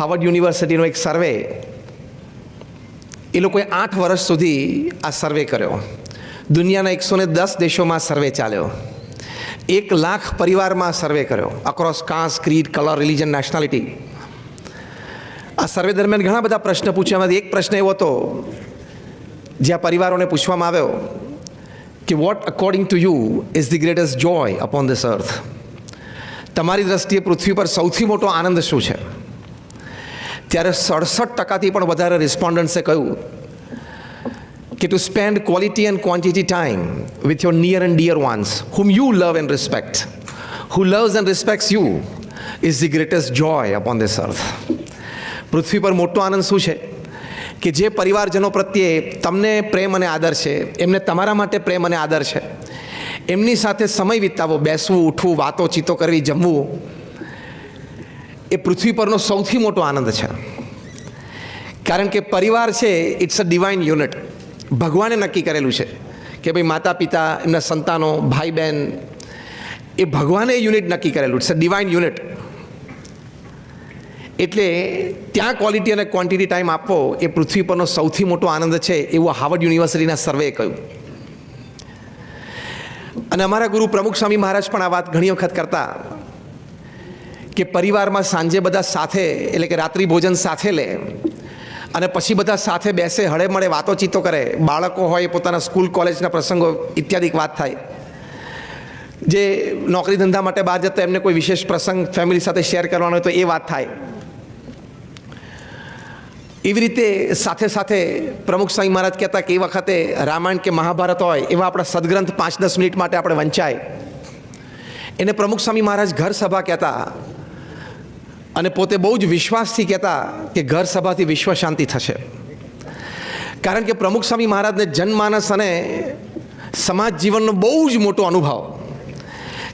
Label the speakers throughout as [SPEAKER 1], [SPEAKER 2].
[SPEAKER 1] Harvard યુનિવર્સિટીનો એક સર્વે એ લોકોએ આઠ વર્ષ સુધી આ સર્વે કર્યો. દુનિયાના એકસો ને દસ દેશોમાં સર્વે ચાલ્યો. એક લાખ પરિવારમાં સર્વે કર્યો. Across caste creed colour religion nationality આ સર્વે દરમિયાન ઘણા બધા પ્રશ્ન પૂછ્યામાંથી એક પ્રશ્ન એવો હતો, જ્યાં પરિવારોને પૂછવામાં આવ્યો કે what according to you is the greatest joy upon this earth તમારી દ્રષ્ટિએ પૃથ્વી પર સૌથી મોટો આનંદ શું છે? ત્યારે સડસઠ ટકાથી પણ વધારે રિસ્પોન્ડન્ટ્સે કહ્યું કે to spend quality and quantity time with your near and dear ones whom you love and respect who loves and respects you is the greatest joy upon this earth પૃથ્વી પર મોટો આનંદ શું છે? કે જે પરિવારજનો પ્રત્યે તમને પ્રેમ અને આદર છે, એમને તમારા માટે પ્રેમ અને આદર છે. એમની સાથે સમય વિતાવો, બેસવું, ઉઠવું વાતો ચીતો કરવી, જમવું એ પૃથ્વી પરનો સૌથી મોટો આનંદ છે. કારણ કે પરિવાર છે ઇટ્સ અ ડિવાઇન યુનિટ ભગવાને નક્કી કરેલું છે કે ભાઈ માતા પિતા, એમના સંતાનો, ભાઈ બહેન, એ ભગવાને યુનિટ નક્કી કરેલું ઇટ્સ અ ડિવાઇન યુનિટ એટલે ત્યાં ક્વોલિટી અને ક્વોન્ટિટી ટાઈમ આપવો એ પૃથ્વી પરનો સૌથી મોટો આનંદ છે એવું હાવર્ડ યુનિવર્સિટીના સર્વેએ કહ્યું. અને અમારા ગુરુ પ્રમુખ સ્વામી મહારાજ પણ આ વાત ઘણી વખત કરતા. કે પરિવારમાં સાંજે બધા સાથે, એટલે કે રાત્રિ ભોજન સાથે લે. અને પછી બધા સાથે બેસે હળે મળે વાતો ચીતો કરે. બાળકો હોય પોતાના સ્કૂલ, કોલેજના પ્રસંગો ઇત્યાદિક વાત થાય. જે નોકરી ધંધા માટે બહાર જતા એમને કોઈ વિશેષ પ્રસંગ ફેમિલી સાથે શેર કરવાનો હોય તો એ વાત થાય. એવી રીતે સાથે સાથે પ્રમુખ સ્વામી મહારાજ કહેતા કે એ વખતે રામાયણ કે મહાભારત હોય, એવા આપણા સદગ્રંથ પાંચ દસ મિનિટ માટે આપણે વંચાય. એને પ્રમુખ સ્વામી મહારાજ ઘર સભા કહેતા. અને પોતે બહુ જ વિશ્વાસથી કહેતા કે ઘર સભાથી વિશ્વ શાંતિ થશે. કારણ કે પ્રમુખ સ્વામી મહારાજને જનમાનસ અને સમાજ જીવનનો બહુ જ મોટો અનુભવ.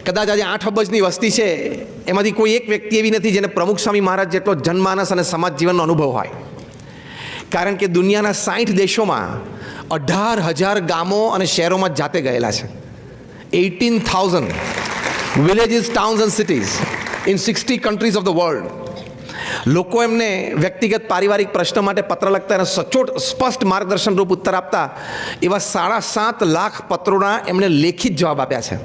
[SPEAKER 1] કદાચ આજે આઠ અબજની વસ્તી છે, એમાંથી કોઈ એક વ્યક્તિ એવી નથી જેને પ્રમુખ સ્વામી મહારાજ જેટલો જનમાનસ અને સમાજ જીવનનો અનુભવ હોય. કારણ કે દુનિયાના સાઠ દેશોમાં અઢાર હજાર ગામો અને શહેરોમાં જાતે ગયેલા છે. Eighteen thousand villages, towns and cities in sixty countries of the world. લોકો એમને વ્યક્તિગત પારિવારિક પ્રશ્ન માટે પત્ર લખતા અને સચોટ, સ્પષ્ટ માર્ગદર્શન રૂપ ઉત્તર આપતા એવા સાડા સાત લાખ પત્રોના એમણે લેખિત જવાબ આપ્યા છે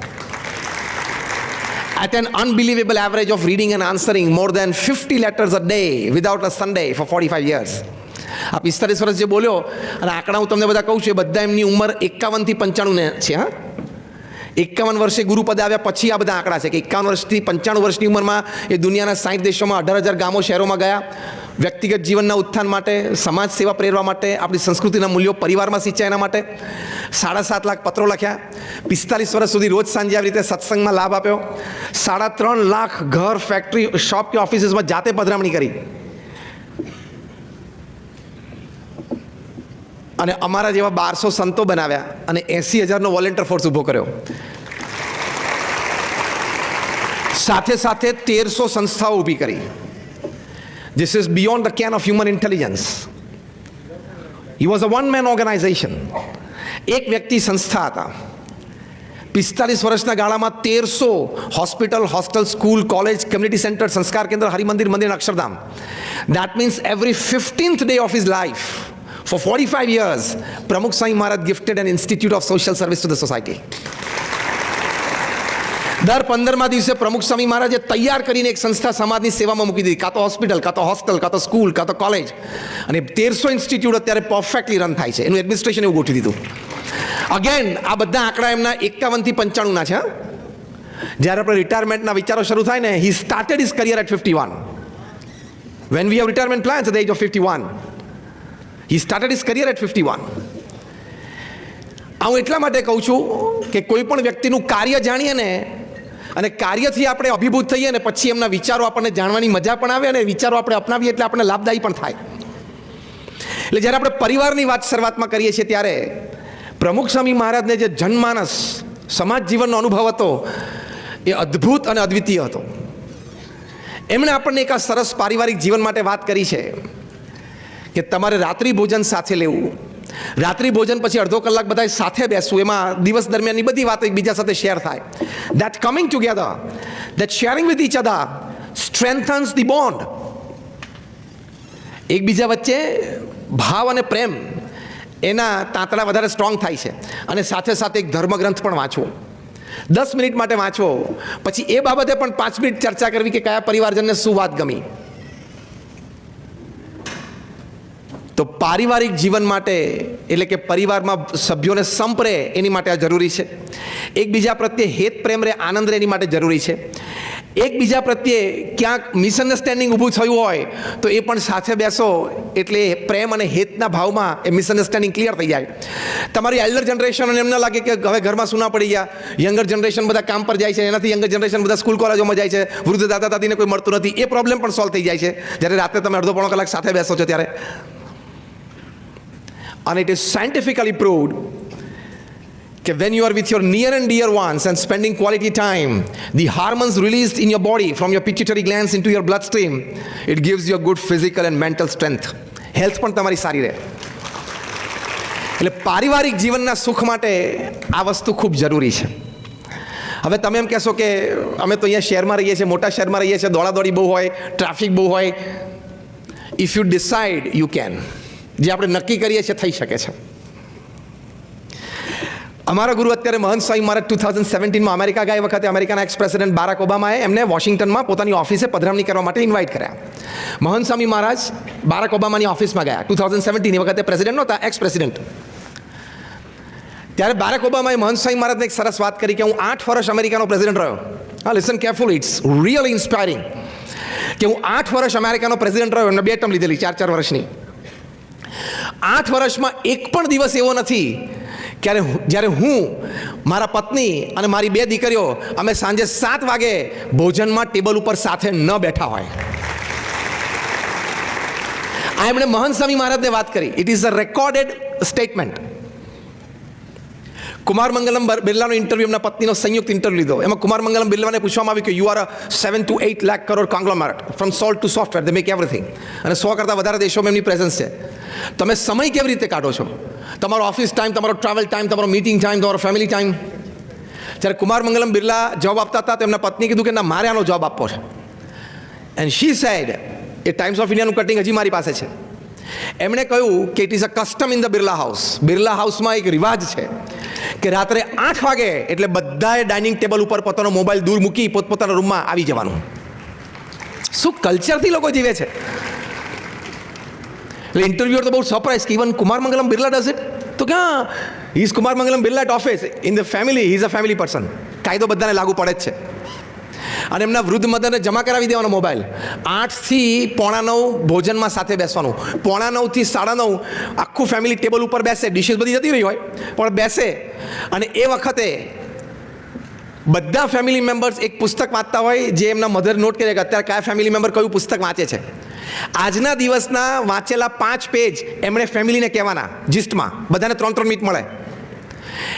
[SPEAKER 1] at an unbelievable average of reading and answering more than 50 letters a day without a Sunday for 45 years. આ પિસ્તાલીસ વર્ષ જે બોલ્યો, અને આંકડા હું તમને બધા કહું છું, એ બધા એમની ઉંમર એકાવનથી પંચાણું છે, હા એકાવન વર્ષે ગુરુપદે આવ્યા પછી આ બધા આંકડા છે કે એકાવન વર્ષથી પંચાણું વર્ષની ઉંમરમાં એ દુનિયાના સાઠ દેશોમાં અઢાર હજાર ગામો શહેરોમાં ગયા. વ્યક્તિગત જીવનના ઉત્થાન માટે, સમાજ સેવા પ્રેરવા માટે, આપણી સંસ્કૃતિના મૂલ્યો પરિવારમાં સિંચાય એના માટે સાડા સાત લાખ પત્રો લખ્યા. પિસ્તાલીસ વર્ષ સુધી રોજ સાંજે આવી રીતે સત્સંગમાં લાભ આપ્યો. સાડા ત્રણ લાખ ઘર ફેક્ટરી શોપ કે ઓફિસીસમાં જાતે પધરામણી કરી. અને અમારા જેવા બારસો સંતો બનાવ્યા અને એંસી હજારનો વોલેન્ટિયર ફોર્સ ઊભો કર્યો. સાથે સાથે તેરસો સંસ્થાઓ ઊભી કરી. This is beyond the ken of human intelligence he was a one man organization એક વ્યક્તિ સંસ્થા હતા. પિસ્તાલીસ વર્ષના ગાળામાં તેરસો hospital, hostel, school, college community centre સંસ્કાર કેન્દ્ર, હરિમંદિર, મંદિર Akshardham. That means every fifteenth day of his life For 45 years, Pramukh Swami Maharaj gifted an institute of social service to the society. દર પંદરમા દિવસે પ્રમુખ સ્વામી મહારાજે તૈયાર કરીને એક સંસ્થા સમાજની સેવામાં મૂકી દીધી કાં તો હોસ્પિટલ કાં તો હોસ્ટેલ કાં તો સ્કૂલ કાં તો કોલેજ અને તેરસો ઇન્સ્ટિટ્યૂટ અત્યારે પરફેક્ટલી રન થાય છે એનું એડમિનિસ્ટ્રેશન એવું ગોઠવી દીધું. અગેન આ બધા આંકડા એમના એકાવનથી પંચાણુંના છે જ્યારે આપણે રિટાયરમેન્ટના વિચારો શરૂ થાય ને he started his career at fifty one when we have retirement plans at the age of fifty one he started his career at fifty one હું એટલા માટે કહું છું કે કોઈ પણ વ્યક્તિનું કાર્ય જાણીએ ને, અને કાર્યથી આપણે અભિભૂત થઈએ ને, પછી એમના વિચારો આપણને જાણવાની મજા પણ આવે અને વિચારો આપણે અપનાવીએ એટલે આપણને લાભદાયી પણ થાય. એટલે જ્યારે આપણે પરિવારની વાત શરૂઆતમાં કરીએ છીએ ત્યારે પ્રમુખ સ્વામી મહારાજને જે જનમાનસ, સમાજ જીવનનો અનુભવ હતો, એ અદ્ભુત અને અદ્વિતીય હતો. એમણે આપણને એક આ સરસ પારિવારિક જીવન માટે વાત કરી છે. કે તમારે રાત્રિ ભોજન સાથે લેવું. રાત્રિ ભોજન પછી અડધો કલાક બધા સાથે બેસવું. એમાં દિવસ દરમિયાનની બધી વાતો એકબીજા સાથે શેર થાય. That coming together that sharing with each other strengthens the bond એકબીજા વચ્ચે ભાવ અને પ્રેમ એના તાંતણા વધારે સ્ટ્રોંગ થાય છે. અને સાથે સાથે એક ધર્મગ્રંથ પણ વાંચવો. દસ મિનિટ માટે વાંચવો. પછી એ બાબતે પણ પાંચ મિનિટ ચર્ચા કરવી કે કયા પરિવારજનને શું વાત ગમી. તો પારિવારિક જીવન માટે, એટલે કે પરિવારમાં સભ્યોને સંપરે, એની માટે આ જરૂરી છે. એકબીજા પ્રત્યે હેત, પ્રેમ રહે આનંદ રહે એની માટે જરૂરી છે. એકબીજા પ્રત્યે ક્યાંક મિસઅન્ડરસ્ટેન્ડિંગ ઊભું થયું હોય, તો એ પણ સાથે બેસો, એટલે પ્રેમ અને હેતના ભાવમાં એ મિસઅન્ડરસ્ટેન્ડિંગ ક્લિયર થઈ જાય. તમારી એલ્ડર જનરેશન એમ ન લાગે કે હવે ઘરમાં સુના પડી ગયા. યંગર જનરેશન બધા કામ પર જાય છે, એનાથી યંગર જનરેશન બધા સ્કૂલ કોલેજોમાં જાય છે. વૃદ્ધ દાદા, દાદીને કોઈ મળતું નથી. એ પ્રોબ્લેમ પણ સોલ્વ થઈ જાય છે. જ્યારે રાતે તમે અડધો પોણો કલાક સાથે બેસો છો ત્યારે. And it is scientifically proved that when you are with your near and dear ones and spending quality time, the hormones released in your body from your pituitary glands into your bloodstream, it gives you a good physical and mental strength. Health પણ તમારી સારી રહે એટલે પારિવારિક જીવનના સુખ માટે આ વસ્તુ ખૂબ જરૂરી છે હવે તમે એમ કહેશો કે અમે તો અહીંયા શહેરમાં રહીએ છીએ મોટા શહેરમાં રહીએ છીએ દોડાદોડી બહુ હોય ટ્રાફિક બહુ હોય if you decide you can જે આપણે નક્કી કરીએ છીએ થઈ શકે છે. અમારા ગુરુ અત્યારે મહંત સાહેબ મહારાજ ટુ થાઉઝન્ડ સેવન્ટીનમાં અમેરિકા ગયા વખતે અમેરિકાના એક્સ પ્રેસિડેન્ટ બારાક ઓબામાએ એમને વોશિંગ્ટનમાં પોતાની ઓફિસે પધરામણી કરવા માટે ઇન્વાઇટ કર્યા. મહંત સ્વામી મહારાજ બારાક ઓબામાની ઓફિસમાં ગયા, ટુ થાઉઝન્ડ સેવન્ટીન વખતે પ્રેસિડેન્ટ નહોતા એક્સ પ્રેસિડેન્ટ ત્યારે બારાક ઓબામાએ મહંત સ્વામી મહારાજને એક સરસ વાત કરી કે હું આઠ વર્ષ અમેરિકાનો પ્રેસિડેન્ટ રહ્યો. હા listen careful it's really inspiring કે હું આઠ વર્ષ અમેરિકાનો પ્રેસિડેન્ટ રહ્યો એમને બે ટર્મ લીધેલી, ચાર ચાર વર્ષની. આઠ વર્ષમાં એક પણ દિવસ એવો નથી ક્યારે જ્યારે હું, મારા પત્ની અને મારી બે દીકરીઓ, અમે સાંજે સાત વાગે ભોજનમાં ટેબલ ઉપર સાથે ન બેઠા હોય. આ એમણે મહંત સ્વામી મહારાજને વાત કરી. It is a recorded statement Kumar Mangalam બર- બિરલાનો ઇન્ટરવ્યુ એમના પત્નીનો સંયુક્ત ઇન્ટરવ્યુ લીધો. એમાં કુમાર મંગલમ બિરલાને પૂછવામાં આવ્યું કે you are a seven two eight lakh crore conglomerate from salt to software they make everything અને સો કરતાં વધારે દેશોમાં એમની પ્રેઝન્સ છે. તમે સમય કેવી રીતે કાઢો છો? તમારો ઓફિસ ટાઈમ તમારો ટ્રાવેલ ટાઈમ તમારો મીટિંગ ટાઈમ તમારો ફેમિલી ટાઈમ જ્યારે કુમાર મંગલમ બિરલા જવાબ આપતા હતા, તો એમના પત્ની કીધું કે ના, મારે આનો જવાબ આપવો છે. And she said a Times of ઇન્ડિયાનું cutting હજી મારી પાસે છે. એમણે કહ્યું કે it is a custom in the Birla house Birla હાઉસમાં એક રિવાજ છે. કે રાત્રે આઠ વાગે એટલે બધાએ ડાઇનિંગ ટેબલ ઉપર પોતાનો મોબાઈલ દૂર મૂકી પોતપોતાના રૂમમાં આવી જવાનું. શું કલ્ચરથી લોકો જીવે છે? એટલે ઇન્ટરવ્યુઅર તો બહુ સરપ્રાઈઝ કે even Kumar Mangalam Birla does it તો ક્યાં? Is Kumar Mangalam Birla at office in the family he is a family person કાયદો બધાને લાગુ પડે જ છે. અને એમના વૃદ્ધ મદરને જમા કરાવી દેવાનો મોબાઈલ. આઠથી પોણા નવ ભોજનમાં સાથે બેસવાનું. પોણા નવથી સાડા નવ આખું ફેમિલી ટેબલ ઉપર બેસે. ડિશિસ બધી જતી રહી હોય, પણ બેસે. અને એ વખતે બધા ફેમિલી મેમ્બર્સ એક પુસ્તક વાંચતા હોય, જે એમના મધર નોટ કરે કે અત્યારે કયા ફેમિલી મેમ્બર કયું પુસ્તક વાંચે છે. આજના દિવસના વાંચેલા પાંચ પેજ એમણે ફેમિલીને કહેવાના જિસ્ટમાં બધાને ત્રણ ત્રણ મિનિટ મળે.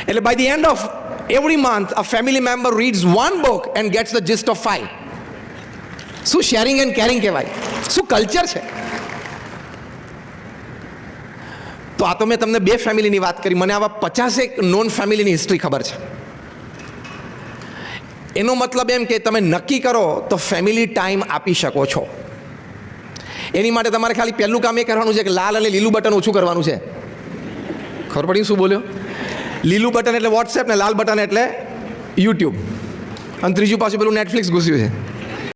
[SPEAKER 1] એટલે by the end of every month a family member reads one book and gets the gist of five. શું શેરિંગ એન્ડ કેરિંગ કહેવાય? શું કલ્ચર છે? તો આ તો મેં તમને બે ફેમિલીની વાત કરી. મને આવા પચાસેક નોન ફેમિલીની હિસ્ટ્રી ખબર છે. એનો મતલબ એમ કે તમે નક્કી કરો તો ફેમિલી ટાઈમ આપી શકો છો. એની માટે તમારે ખાલી પહેલું કામ એ કરવાનું છે કે લાલ અને લીલું બટન ઓછું કરવાનું છે. ખબર પડી શું બોલ્યો? લીલું બટન એટલે વોટ્સએપ ને લાલ બટન એટલે યુટ્યુબ અને ત્રીજું પાછું પેલું નેટફ્લિક્સ ઘૂસ્યું છે.